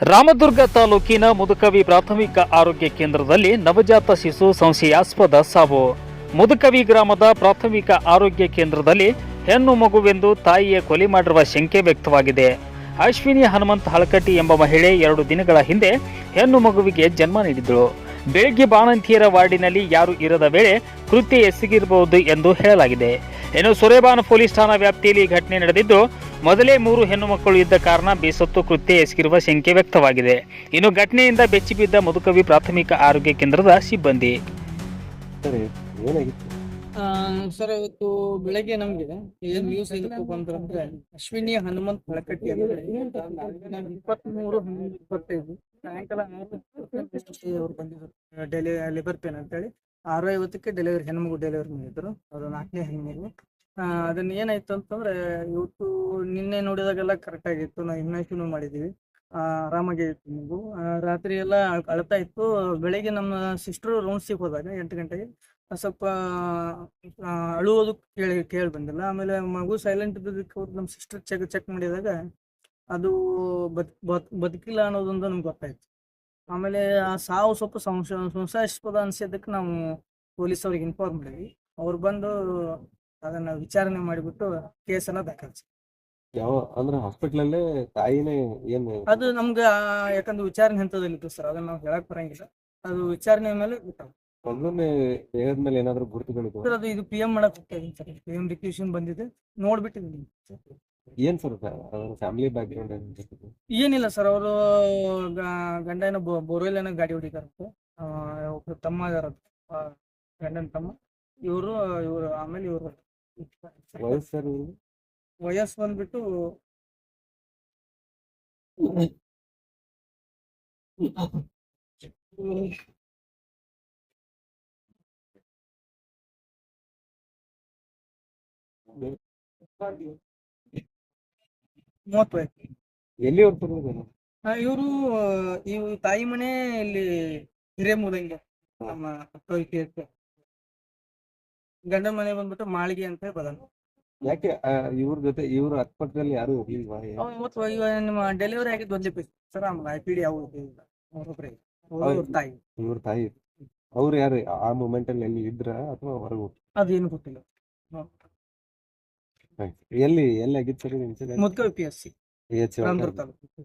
ರಾಮದುರ್ಗ ತಾಲೂಕಿನ ಮುದುಕವಿ ಪ್ರಾಥಮಿಕ ಆರೋಗ್ಯ ಕೇಂದ್ರದಲ್ಲಿ ನವಜಾತ ಶಿಶು ಸಂಶಯಾಸ್ಪದ ಸಾವು. ಮುದುಕವಿ ಗ್ರಾಮದ ಪ್ರಾಥಮಿಕ ಆರೋಗ್ಯ ಕೇಂದ್ರದಲ್ಲಿ ಹೆಣ್ಣು ಮಗುವೆಂದು ತಾಯಿಯ ಕೊಲೆ ಮಾಡಿರುವ ಶಂಕೆ ವ್ಯಕ್ತವಾಗಿದೆ. ಅಶ್ವಿನಿ ಹನುಮಂತ್ ಹಳಕಟ್ಟಿ ಎಂಬ ಮಹಿಳೆ ಎರಡು ದಿನಗಳ ಹಿಂದೆ ಹೆಣ್ಣು ಮಗುವಿಗೆ ಜನ್ಮ ನೀಡಿದ್ದಳು ಬೆಳಗ್ಗೆ ಬಾಣಂತಿಯರ ವಾರ್ಡಿನಲ್ಲಿ ಯಾರು ಇರದ ವೇಳೆ ಕೃತ್ಯ ಎಸಗಿರಬಹುದು ಎಂದು ಹೇಳಲಾಗಿದೆ. ಇನ್ನು ಸುರೇಬಾನ್ ಪೊಲೀಸ್ ಠಾಣಾ ವ್ಯಾಪ್ತಿಯಲ್ಲಿ ಈ ಘಟನೆ ನಡೆದಿದ್ದು ಮೊದಲೇ ಮೂರು ಹೆಣ್ಣು ಮಕ್ಕಳು ಇದ್ದ ಕಾರಣ ಬೇಸತ್ತು ಕೃತ್ಯ ಎಸಗಿರುವ ಶಂಕೆ ವ್ಯಕ್ತವಾಗಿದೆ. ಇನ್ನು ಘಟನೆಯಿಂದ ಬೆಚ್ಚಿಬಿದ್ದ ಮುದುಕವಿ ಪ್ರಾಥಮಿಕ ಆರೋಗ್ಯ ಕೇಂದ್ರದ ಸಿಬ್ಬಂದಿ. ಸರಿ ಏನಾಗಿತ್ತು? ಸರ್ ಇವತ್ತು ಬೆಳಗ್ಗೆ ನಮ್ಗೆ ಏನ್ ನ್ಯೂಸ್ ಅಶ್ವಿನಿ ಹನುಮಂತ್ ಹಳಕಟ್ಟಿ ನಾವು ಇಪ್ಪತ್ಮೂರು ಇಪ್ಪತ್ತೈದು ಸಾಯಂಕಾಲ ಅವ್ರು ಬಂದಿದ್ರು ಡೆಲಿ ಲೇಬರ್ ಪೇನ್ ಅಂತೇಳಿ ಆರು ಐವತ್ತಕ್ಕೆ ಡೆಲಿವರಿ ಹೆಣ್ಮಗು ಡೆಲಿವರಿ ಮಾಡಿದ್ರು. ಅದು ನಾಲ್ಕನೇ ಹೆಣ್ಮಗು. ಅದನ್ನ ಏನಾಯ್ತು ಅಂತಂದ್ರೆ ಇವತ್ತು ನಿನ್ನೆ ನೋಡಿದಾಗೆಲ್ಲ ಕರೆಕ್ಟ್ ಆಗಿತ್ತು. ನಾವು ಇಮ್ಯುನೈಸೇಷನ್ ಮಾಡಿದೀವಿ. ಆ, ಆರಾಮಾಗಿ ಇತ್ತು ಮಗು ರಾತ್ರಿ ಎಲ್ಲ ಅಳತಾ ಇತ್ತು. ಬೆಳಿಗ್ಗೆ ನಮ್ಮ ಸಿಸ್ಟರ್ ರೌಂಡ್ಸಿಗೆ ಹೋದಾಗ ಎಂಟು ಗಂಟೆಗೆ ಸ್ವಲ್ಪ ಅಳುವುದು ಕೇಳಿ ಕೇಳಿ ಬಂದಿಲ್ಲ. ಆಮೇಲೆ ಮಗು ಸೈಲೆಂಟ್ ಇದ್ದದಕ್ಕೆ ಅವ್ರು ನಮ್ಮ ಸಿಸ್ಟರ್ ಚೆಕ್ ಚೆಕ್ ಮಾಡಿದಾಗ ಅದು ಬದ್ ಬದ್ ಬದುಕಿಲ್ಲ ಅನ್ನೋದೊಂದು ನಮ್ಗೆ ಗೊತ್ತಾಯ್ತು. ಆಮೇಲೆ ಆ ಸಾವು ಸ್ವಲ್ಪ ಸಂಶ ಸಂಶಯಾಸ್ಪದ ಅನ್ಸಿದ್ದಕ್ಕೆ ನಾವು ಪೊಲೀಸ್ ಅವ್ರಿಗೆ ಇನ್ಫಾರ್ಮ್ ಮಾಡಿದ್ವಿ ಅವ್ರು ಬಂದು ಅದನ್ನ ವಿಚಾರಣೆ ಮಾಡಿಬಿಟ್ಟು ಕೇಸನ್ನ ದಾಖಲಿಸಿ ಯಾವ ಅಂದ್ರೆ ಹಾಸ್ಪಿಟ್ಲಲ್ಲೇ ತಾಯಿನೇ ಏನು? ಅದು ನಮ್ಗೆ ಆ, ಯಾಕಂದ್ರೆ ವಿಚಾರಣೆ ಹಂತದಲ್ಲಿತ್ತು ಸರ್ ಅದನ್ನ ನಾವು ಹೇಳಕ್ ಬರಂಗಿಲ್ಲ. ಅದು ವಿಚಾರಣೆ ಮೇಲೆ ಗೊತ್ತಾಗುತ್ತೆ ಮೊದಲನೇ ದೇಹದ ಮೇಲೆ ಏನಾದ್ರು ಗುರುತುಗಳಿದ್ವು? ಸರ್ ಅದು ಇದು ಪಿ ಎಂ ಮಾಡಕ್ ಹೋಗ್ತಾ ಇದೀನಿ ಸರ್ ಪಿ ಎಂ ರಿಕ್ಯೂಷನ್ ಬಂದಿದೆ ನೋಡ್ಬಿಟ್ಟಿದ್ದೀನಿ ಏನ್ ಸರ್ ಅದರ ಫ್ಯಾಮಿಲಿ ಬ್ಯಾಕ್ ಗ್ರೌಂಡ್ ಏನಿರ್ತದೆ ಏನಿಲ್ಲ ಸರ್ ಅವರು ಗಂಡ ಏನೋ ಬೋರ್ವೆಲ್ ಏನೋ ಗಾಡಿ ಹೊಡಿತಾರಂತೆ ಆ, ಒಬ್ರು ತಮ್ಮ ಇದಾರ ಗಂಡನ ತಮ್ಮ. ಇವರು ಇವರು ಆಮೇಲೆ ಇವರು. ವಯಸ್ಸು ಸರ್ ಇವ್ರದ್ದು? ವಯಸ್ಸು ಬಂದ್ಬಿಟ್ಟು ಮೂವತ್ತು ವಯಸ್ಸು ಎಲ್ಲಿ ಇವರು ಇವ್ ತಾಯಿ ಮನೆ ಇಲ್ಲಿ ಹಿರೇಮೂದಂಗೆ ನಮ್ಮ ಕವಿಕೆ ಗಂಡ ಮನೆ ಬಂದ್ಬಿಟ್ಟು ಮಾಳಿಗೆ ಅಂತ ಬದಲು ಯಾಕೆ ಇವ್ರ ಜೊತೆ ಇವ್ರ ಅಕ್ಕಪಕ್ಕದಲ್ಲಿ ಯಾರು ಇವತ್ತು ನಿಮ್ಮ ಡೆಲಿವರಿ ಆಗಿದ್ದು ಒಂದೇ ಪೀಸ್ ಸರ್ ಆಮೇಲೆ ಐ ಪಿ ಡಿ ಯಾವ ಅವ್ರೊಬ್ರೆ ಅವ್ರ ತಾಯಿ. ಇವ್ರ ತಾಯಿ. ಅವ್ರು ಯಾರು ಆ ಮೂಮೆಂಟ್ ಅಲ್ಲಿ ಎಲ್ಲಿ ಇದ್ರ ಅಥವಾ ಹೊರಗೆ ಅದೇನು ಗೊತ್ತಿಲ್ಲ. ಎಲ್ಲಿ ಎಲ್ಲಿ ಆಗಿತ್ತು sir incident ಮುದ್ಕ P S C Ramadurga taluk.